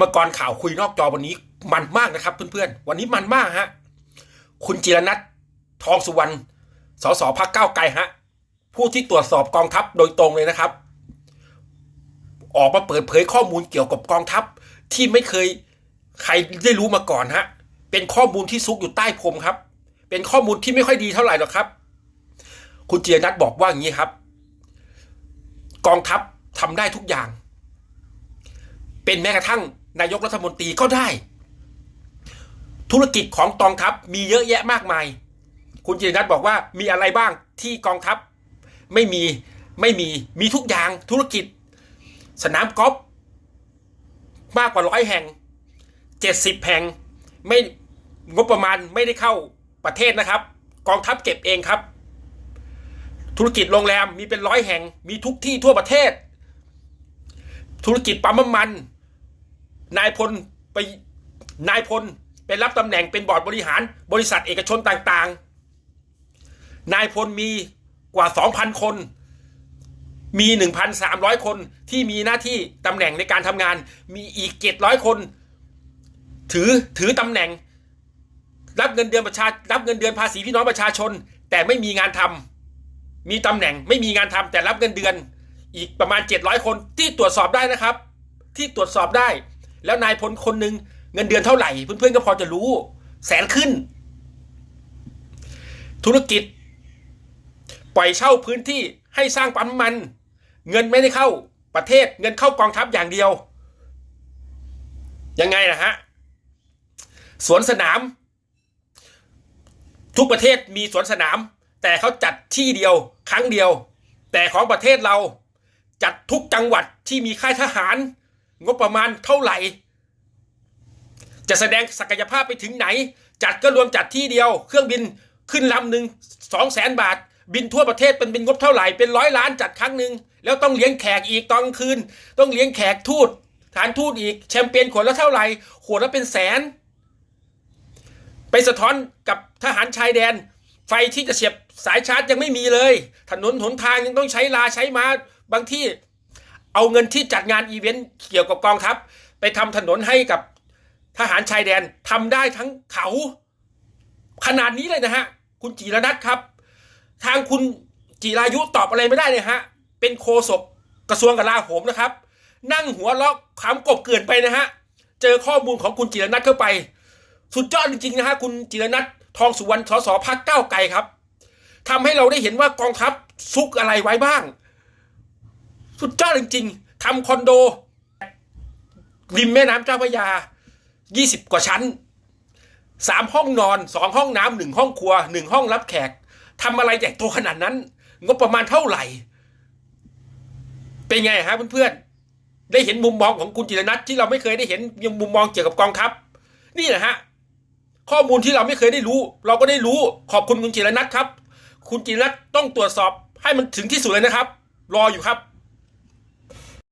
รมกรข่าวคุยนอกจอวันนี้มันมากนะครับเพื่อนๆ วันนี้มันมากฮะ คุณจิรนัททองสุวรรณ สสพักเก้าไกลฮะ ผู้ที่ตรวจสอบกองทัพโดยตรงเลยนะครับ ออกมาเปิดเผยข้อมูลเกี่ยวกับกองทัพที่ไม่เคยใครได้รู้มาก่อนฮะ เป็นข้อมูลที่ซุกอยู่ใต้พรมครับ เป็นข้อมูลที่ไม่ค่อยดีเท่าไหร่หรอกครับ คุณเจิรนัทบอกว่าอย่างนี้ครับ กองทัพทำได้ทุกอย่าง เป็นแม้กระทั่ง นายกรัฐมนตรีก็ได้ ธุรกิจของกองทัพมีเยอะแยะมากมาย คุณจิรนัทบอกว่ามีอะไรบ้างที่กองทัพไม่มีไม่มีมีทุกอย่างธุรกิจ สนามกอล์ฟมากกว่าร้อยแห่งเจ็ดสิบแห่งไม่งบประมาณไม่ได้เข้าประเทศนะครับ กองทัพเก็บเองครับ ธุรกิจโรงแรมมีเป็นร้อยแห่งมีทุกที่ทั่วประเทศ ธุรกิจปั๊มน้ำมัน นายพลไปนายพลไปรับตำแหน่งเป็นบอร์ดบริหารบริษัทเอกชนต่างๆ นายพลมีกว่า 2,000 คน มี 1,300 คนที่มีหน้าที่ตำแหน่งในการทำงาน มีอีก 700 คน ถือถือตำแหน่ง รับเงินเดือนประชารับเงินเดือนภาษีพี่น้องประชาชน แต่ไม่มีงานทำมีตำแหน่งไม่มีงานทำแต่รับเงินเดือน อีกประมาณ 700 คนที่ตรวจสอบได้นะครับ ที่ตรวจสอบได้ แล้วนายพลคนหนึ่งเงินเดือนเท่าไหร่ เพื่อนๆก็พอจะรู้ แสนขึ้น ธุรกิจ ปล่อยเช่าพื้นที่ให้สร้างปั๊มน้ำมัน เงินไม่ได้เข้าประเทศเงินเข้ากองทัพอย่างเดียว ยังไงนะฮะสวนสนาม ทุกประเทศมีสวนสนาม แต่เขาจัดที่เดียว ครั้งเดียว แต่ของประเทศเราจัดทุกจังหวัดที่มีค่ายทหาร งบประมาณเท่าไหร่ จะแสดงศักยภาพไปถึงไหน จัดก็รวมจัดที่เดียว เครื่องบินขึ้นลำหนึ่งสองแสนบาท บินทั่วประเทศเป็นบินงบเท่าไหร่เป็นร้อยล้านจัดครั้งหนึ่งแล้วต้องเลี้ยงแขกอีกตอนกลางคืน ต้องเลี้ยงแขกทูตฐานทูตอีกแชมเปญขวดละเท่าไหร่ขวดละเป็นแสน ไปสะท้อนกับทหารชายแดน ไฟที่จะเสียบสายชาร์จยังไม่มีเลย ถนนหนทางยังต้องใช้ลาใช้มาบางที่ เอาเงินที่จัดงานอีเวนต์เกี่ยวกับกองทัพ ไปทำถนนให้กับทหารชายแดนทำได้ทั้งเขาขนาดนี้เลยนะฮะ คุณจีรนัทครับ ทางคุณจีรายุตอบอะไรไม่ได้เลยฮะ เป็นโคศกกระทรวงกลาโหมนะครับ นั่งหัวเราะขำกบเกลื่อนไปนะฮะ เจอข้อมูลของคุณจีรนัทเข้าไป สุดยอดจริงๆนะฮะ คุณจิรนัททองสุวรรณสสพักเก้าไกลครับทำให้เราได้เห็นว่ากองทัพซุกอะไรไว้บ้าง สุดยอดจริงๆทำคอนโด ริมแม่น้ำเจ้าพระยา 20 กว่าชั้นสามห้องนอนสองห้องน้ำหนึ่งห้องครัวหนึ่งห้องรับแขกทำอะไรใหญ่โตขนาดนั้น งบประมาณเท่าไหร่ เป็นไงฮะเพื่อนๆ ได้เห็นมุมมองของคุณจิรนัทที่เราไม่เคยได้เห็นยังมุมมองเกี่ยวกับกองทัพ นี่แหละฮะข้อมูลที่เราไม่เคยได้รู้ เราก็ได้รู้ขอบคุณคุณจิรนัทครับ คุณจิรนัทต้องตรวจสอบให้มันถึงที่สุดเลยนะครับ รออยู่ครับ